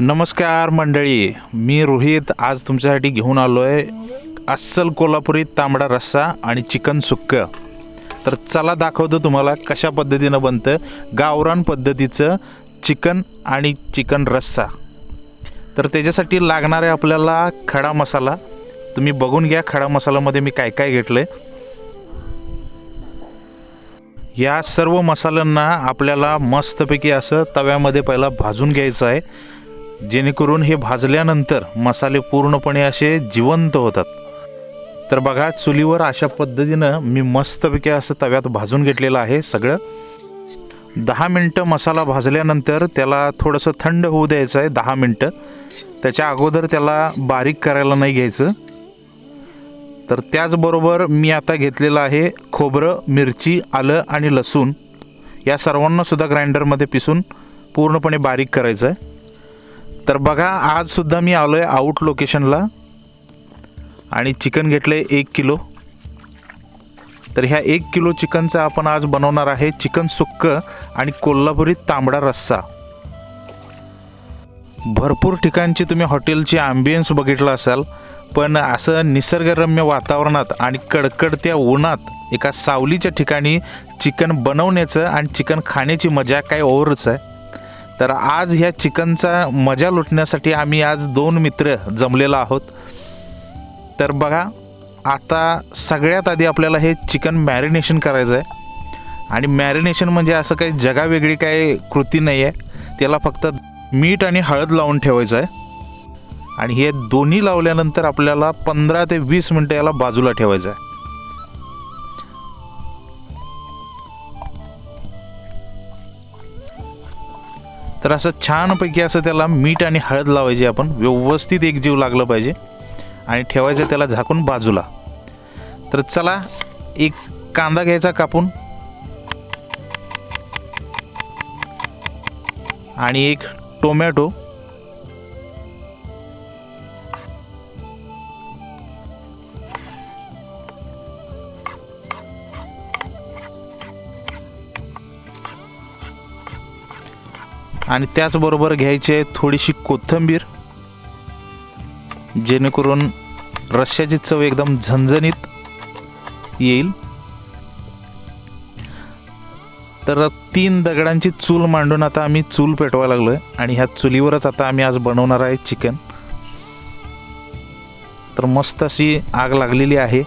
नमस्कार मंडळी मी रोहित आज तुमच्यासाठी घेऊन आलो आहे अस्सल कोल्हापुरी तांबडा रस्सा आणि चिकन सुक्कं. तर चला दाखवतो तुम्हाला कशा पद्धतीनं बनतं गावरान पद्धतीचं चिकन आणि चिकन रस्सा. तर त्याच्यासाठी लागणारे आपल्याला खडा मसाला तुम्ही बघून घ्या खडा मसाल्यामध्ये मी काय काय घेतलं आहे या सर्व मसाल्यांना आपल्याला मस्तपैकी असं तव्यामध्ये पहिला भाजून घ्यायचं आहे. जेणेकरून हे भाजल्यानंतर मसाले पूर्णपणे असे जिवंत होतात. तर बघा चुलीवर अशा पद्धतीनं मी मस्तपैकी असं तव्यात भाजून घेतलेलं आहे सगळं. दहा मिनटं मसाला भाजल्यानंतर त्याला थोडंसं थंड होऊ द्यायचं आहे दहा मिनटं. त्याच्या अगोदर त्याला बारीक करायला नाही घ्यायचं. तर त्याचबरोबर मी आता घेतलेलं आहे खोबरं मिरची आलं आणि लसूण. या सर्वांनासुद्धा ग्राइंडरमध्ये पिसून पूर्णपणे बारीक करायचं आहे. तर बघा आजसुद्धा मी आलो आहे आऊट लोकेशनला आणि चिकन घेतलं आहे एक किलो. तर ह्या एक किलो चिकनचं आपण आज बनवणार आहे चिकन सुक्कं आणि कोल्हापुरी तांबडा रस्सा. भरपूर ठिकाणची तुम्ही हॉटेलची आंबियन्स बघितलं असाल पण असं निसर्गरम्य वातावरणात आणि कडकडत्या उन्हात एका सावलीच्या ठिकाणी चिकन बनवण्याचं आणि चिकन खाण्याची मजा काय ओरच आहे. तर आज ह्या चिकनचा मजा लुटण्यासाठी आम्ही आज दोन मित्र जमलेलो आहोत. तर बघा आता सगळ्यात आधी आपल्याला हे चिकन मॅरिनेशन करायचं आहे. आणि मॅरिनेशन म्हणजे असं काही जगावेगळी काही कृती नाही आहे त्याला फक्त मीठ आणि हळद लावून ठेवायचं आहे. आणि हे दोन्ही लावल्यानंतर आपल्याला पंधरा ते वीस मिनटं याला बाजूला ठेवायचं आहे. तर असं छानपैकी असं त्याला मीठ आणि हळद लावायची आपण. व्यवस्थित एक जीव लागलं पाहिजे. आणि ठेवायचं त्याला झाकून बाजूला. तर चला एक कांदा घ्यायचा कापून. आणि एक टोमॅटो. आणि त्याचबरोबर घ्यायची आहे थोडीशी कोथिंबीर जेणेकरून रश्श्याची चव एकदम झणझणीत येईल. तर तीन दगडांची चूल मांडून आता आम्ही चूल पेटवायला लागलो आहे आणि ह्या चुलीवरच आता आम्ही आज बनवणार आहे चिकन. तर मस्त अशी आग लागलेली आहे.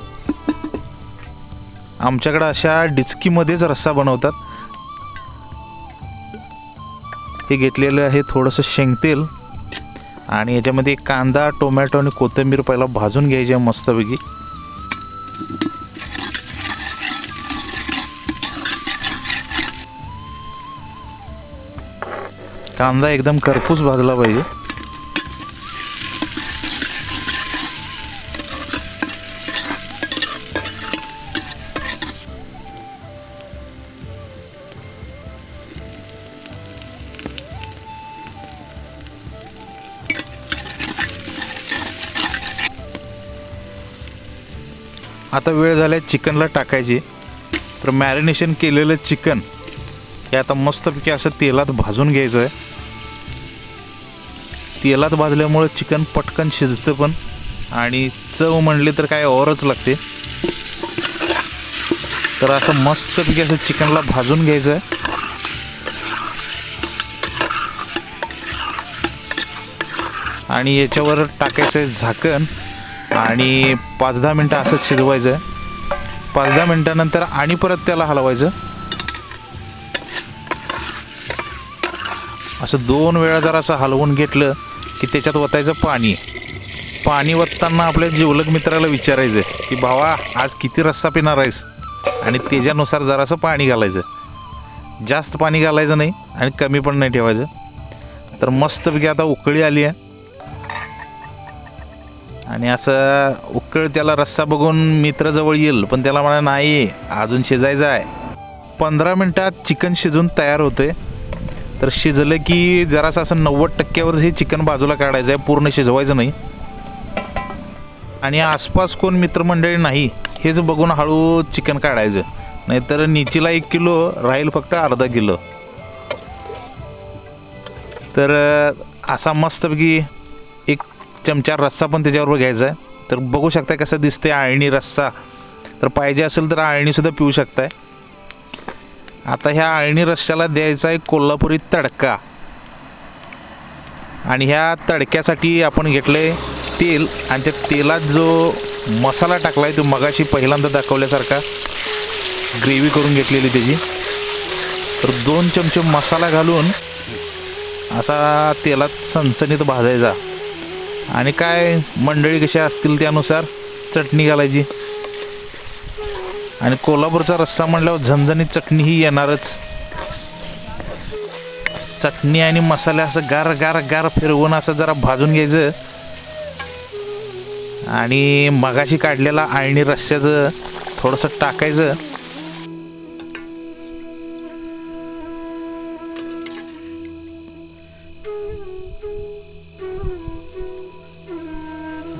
आमच्याकडं अशा डिचकीमध्येच रस्सा बनवतात. हे घेतलेलं आहे थोडंसं शेंगतेल. आणि याच्यामध्ये कांदा टोमॅटो आणि कोथिंबीर पहिला भाजून घ्यायची आहे मस्तपैकी. कांदा एकदम करपूस भाजला पाहिजे. आता वेळ झाला चिकनला टाकायची. तर मॅरिनेशन केलेलं चिकन हे आता मस्तपैकी असं तेलात भाजून घ्यायचं आहे तेलात भाजल्यामुळे चिकन पटकन शिजतं पण आणि चव म्हणली तर काय ओरच लागते. तर असं मस्तपैकी असं चिकनला भाजून घ्यायचं आहे आणि याच्यावर टाकायचं आहे झाकण. आणि पाच दहा मिनटं असंच शिजवायचं. आहे पाच दहा मिनटानंतर आणि परत त्याला हलवायचं. असं दोन वेळा जर असं हलवून घेतलं की त्याच्यात वतायचं पाणी. पाणी वतताना आपल्या जिवलग मित्राला विचारायचं की भावा आज किती रस्सा पिणार आहेस? आणि त्याच्यानुसार जरासं पाणी घालायचं. जास्त पाणी घालायचं नाही आणि कमी पण नाही ठेवायचं. तर मस्तपैकी आता उकळी आली आहे. आणि असं उकळ त्याला रस्सा बघून मित्र जवळ येईल पण त्याला म्हणा नाही अजून शिजायचं आहे. पंधरा मिनटात चिकन शिजून तयार होते तर शिजलं की जरासं असं नव्वद टक्क्यावर हे चिकन बाजूला काढायचं आहे पूर्ण शिजवायचं नाही. आणि आसपास कोण मित्रमंडळी नाही हेच बघून हळू चिकन काढायचं. नाहीतर निचीला एक किलो राहील फक्त अर्धा किलो. तर असा मस्तपैकी एक चमचा रस्सा पण त्याच्याबरोबर घ्यायचा आहे. तर बघू शकता कसं दिसते आळणी रस्सा. तर पाहिजे असेल तर आळणीसुद्धा पिऊ शकताय. आता ह्या आळणी रस्स्याला द्यायचा आहे कोल्हापुरी तडका. आणि ह्या तडक्यासाठी आपण घेतले तेल. आणि त्या तेलात जो मसाला टाकला आहे तो मगाशी पहिल्यांदा दाखवल्यासारखा. ग्रेव्ही करून घेतलेली त्याची. तर दोन चमचे मसाला घालून असा तेलात सणसणीत भाजायचा. आणि काय मंडळी कशी असतील त्यानुसार चटणी घालायची. आणि कोल्हापूरचा रस्सा म्हणल्यावर झणझणीत चटणी ही येणारच. चटणी आणि मसाले असं गार गार गार फिरवून असं जरा भाजून घ्यायचं. आणि मगाशी काढलेला आळणी रस्स्याचं थोडंसं टाकायचं.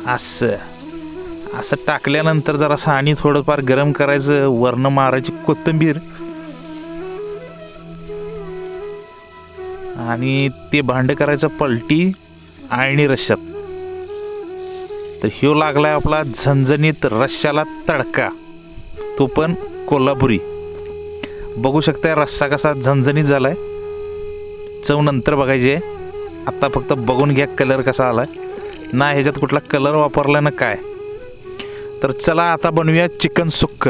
असं. असं टाकल्यानंतर जरासं आणि थोडंफार गरम करायचं वर्ण मारायची कोथिंबीर. आणि ते भांड करायचं पलटी आळणी रश्श्यात. तर ह्यो लागलाय आपला झणझणीत रश्श्याला तडका. तो पण कोल्हापुरी. बघू शकताय रस्सा कसा झणझणीत झालाय. चव नंतर बघायची आहे. आत्ता फक्त बघून घ्या कलर कसा आलाय. ना ह्याच्यात कुठला कलर वापरला ना काय. तर चला आता बनवूया चिकन सुक्क.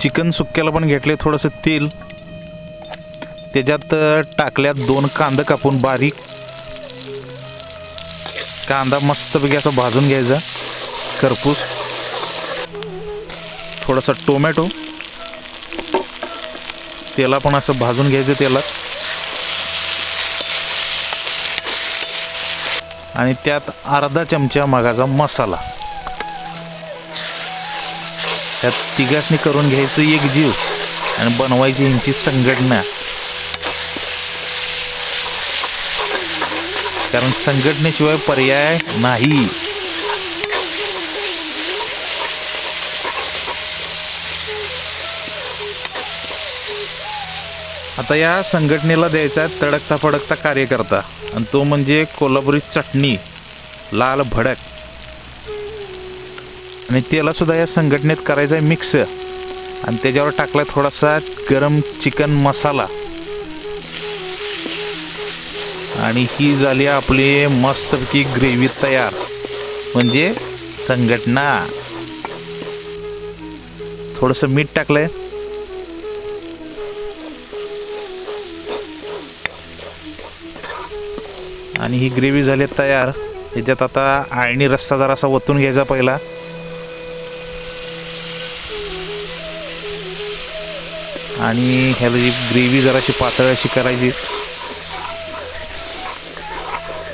चिकन सुक्क्याला पण घेतले थोडंसं तेल. त्याच्यात टाकल्यात दोन कांदा कापून बारीक. कांदा मस्तपैकी असं भाजून घ्यायचा. खरपूस. थोडासा टोमॅटो. तेला पण असं भाजून घ्यायचं तेलात. आणि त्यात अर्धा चमचा मगाचा मसाला. त्यात तिघासनी करून घ्यायचं एक जीव आणि बनवायची यांची संघटना. कारण संघटनेशिवाय पर्याय नाही. आता या संघटनेला द्यायचा तडकता फडकता कार्यकर्ता. आणि तो म्हणजे कोल्हापुरी चटणी लाल भडक. आणि त्याला सुद्धा या संघटनेत करायचा आहे मिक्स आणि त्याच्यावर टाकला थोडासा गरम चिकन मसाला. आणि ही झाली आपली मस्तपैकी ग्रेव्ही तयार. म्हणजे संघटना. थोडंसं मीठ टाकलंय. आणि ही ग्रेव्ही झाली तयार. याच्यात आता आळणी रस्सा जरासा ओतून घ्यायचा पहिला. आणि ह्याला जी ग्रेव्ही जराशी पातळ अशी करायची.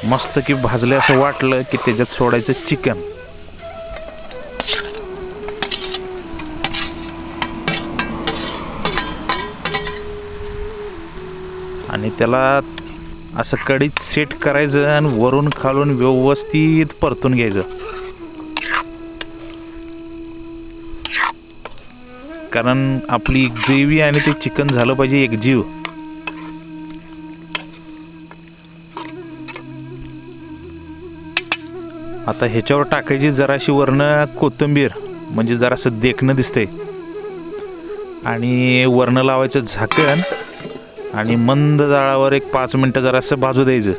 मस्त की भाजले असं वाटलं की त्याच्यात सोडायचं चिकन. आणि त्याला असं कडीत सेट करायचं आणि वरून खालून व्यवस्थित परतून घ्यायचं. कारण आपली ग्रेव्ही आणि ते चिकन झालं पाहिजे एक जीव. आता ह्याच्यावर टाकायची जराशी वरणं कोथिंबीर म्हणजे जरासं देखणं दिसतंय. आणि वरणं लावायचं झाकण. आणि मंद जाळावर एक पाच मिनटं जरासं भाजू द्यायचं.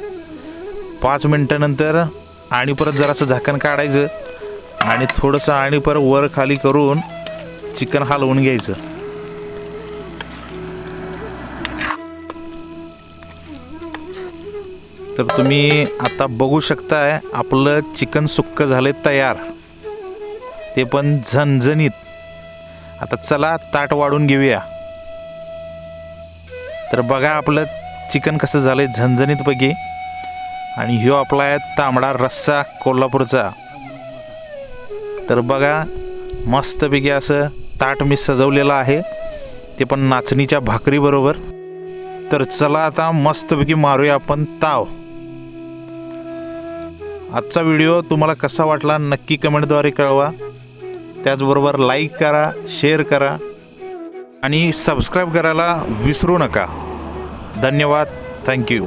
पाच मिनटानंतर आणि परत जरासं झाकण काढायचं आणि थोडंसं आणि परत वर खाली करून चिकन हलवून घ्यायचं. तर तुम्ही आता बघू शकताय आपलं चिकन सुक्क झालंय तयार. ते पण झणझणीत. आता चला ताट वाढून घेऊया. तर बघा आपलं चिकन कसं झालं आहे झणझणीतपैकी. आणि ह्यो आपला आहे तांबडा रस्सा कोल्हापूरचा. तर बघा मस्तपैकी असं ताट मी सजवलेलं आहे. ते पण नाचणीच्या भाकरीबरोबर. तर चला आता मस्तपैकी मारूया आपण ताव. आजचा व्हिडिओ तुम्हाला कसा वाटला नक्की कमेंटद्वारे कळवा. त्याचबरोबर लाईक करा शेअर करा. आणि सबस्क्राईब करायला विसरू नका. धन्यवाद. थँक्यू.